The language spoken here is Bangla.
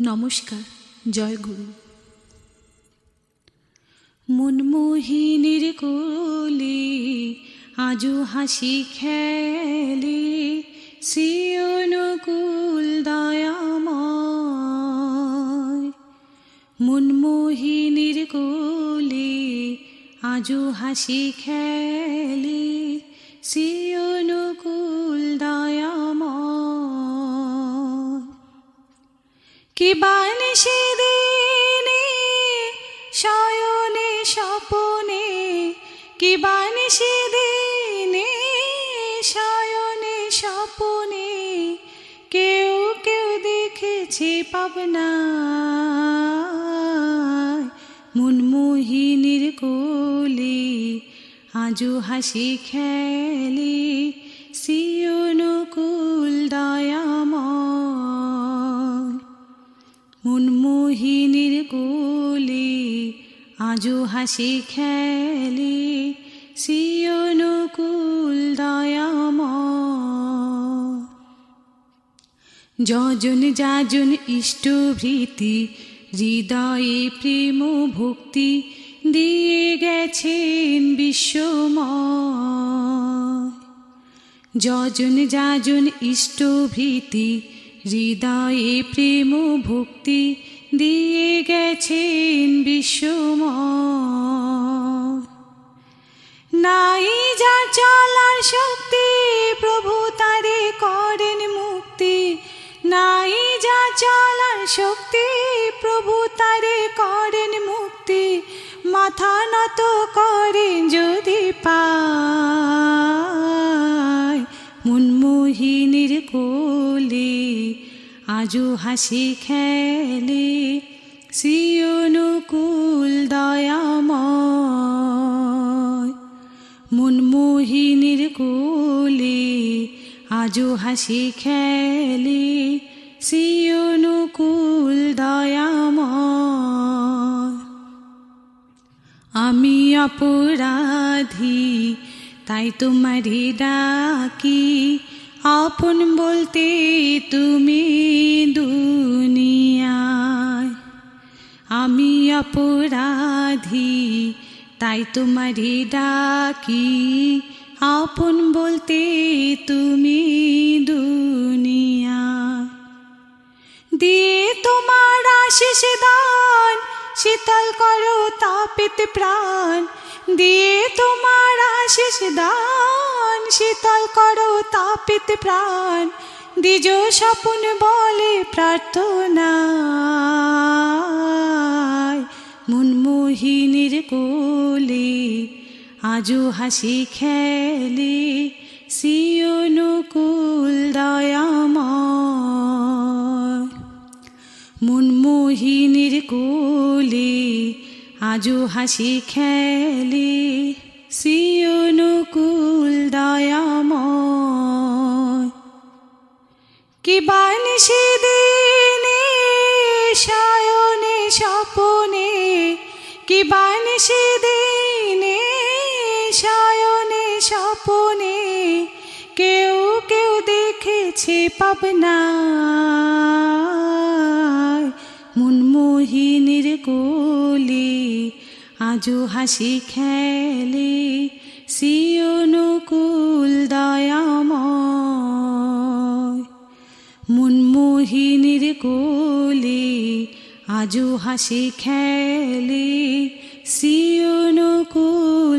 নমস্কার, জয় গুরু। মনমোহিনীর কোলে আজও হাসি খেলে শ্রী অনুকূল দয়াময়। মনমোহিনীর কোলে আজও হাসি খেলে শ্রী কি বানে সেদিনে শয়নে স্বপনে? কি বানে সেদিনে শয়নে স্বপনে? কেউ কেউ দেখেছে পাবনা মনমোহিনীর কোলে, আজও হাসি খেলে। আজও হাসি খেলে শ্রী অনুকূল দয়াময়। যজন যাজন ইষ্ট ইষ্টভৃতি হৃদয়ে প্রেম ভক্তি দিয়ে গেছেন বিশ্বময়। যজন যাজন ইষ্ট ইষ্টভৃতি হৃদয়ে প্রেম ভক্তি দিয়ে গেছেন বিশ্বময় নাই যা চলার শক্তি, প্রভু তারে করেন মুক্তি। নাই যা চলার শক্তি, প্রভু তারে করেন মুক্তি। মাথা নত করেন আজও হাসি খেলে শ্রী অনুকূল দয়াময়। মনমোহিনীর কোলে আজও হাসি খেলে শ্রী অনুকূল দয়াময়। আমি অপরাধী, তাই তোমারই ডাকি। আপন বলতে তুমি দুনিয়ায়। আমি অপরাধী, তাই তোমারই ডাকি। আপন বলতে তুমি দুনিয়ায়। দিয়ে তোমার আশিস দান, শীতল করো তাপিত প্রাণ। দিয়ে তোমার আশিস দান, শীতল করো তাপিত প্রাণ, দ্বিজ স্বপন বলে প্রার্থনা। মনমোহিনীর কোলে আজও হাসি খেলে শ্রী অনুকূল দয়াময়। মনমোহিনীর কোলে আজও হাসি খেলি সিয়নুকুল দয়াময়। কি বানিসি দিনে, সায়নে, স্বপনে, কি বানিসি দিনে, সায়নে, স্বপনে, কেউ কেউ দেখেছে পাবনা। মনমোহিনীর কোলে আজও হাসি খেলে শ্রী অনুকূল দয়াময়। মনমোহিনীর কোলে আজও হাসি খেলে শ্রী অনুকূল